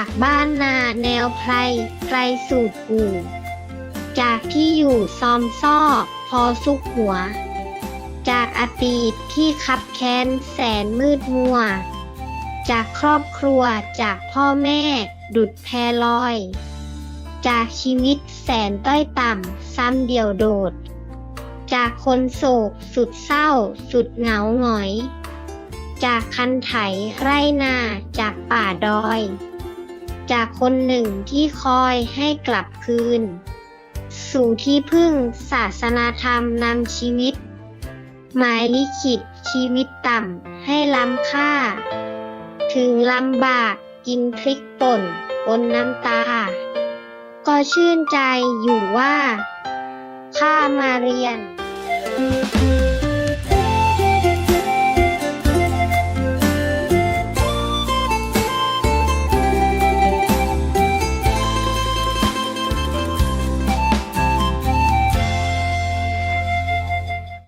ากบ้านนาแนวไพรไกลสูตรกู่ จากที่อยู่ซอมซ่อ พอสุกหัว จากอดีตที่คับแค้นแสนมืดมัว จากครอบครัวจากพ่อแม่ ดุดแพลอย จากชีวิตแสนต้อยต่ำซ้ำเดียวโดด จากคนโศกสุดเศร้า สุดเหงาหงอยจากคันไถไรนาจากป่าดอย จากคนหนึ่งที่คอยให้กลับคืน สู่ที่พึ่งศาสนาธรรมนำชีวิต หมายลิขิตชีวิตต่ำให้ล้ำค่า ถึงลำบากกินพริกป่นปนน้ำตา ก็ชื่นใจอยู่ว่า ข้ามาเรียน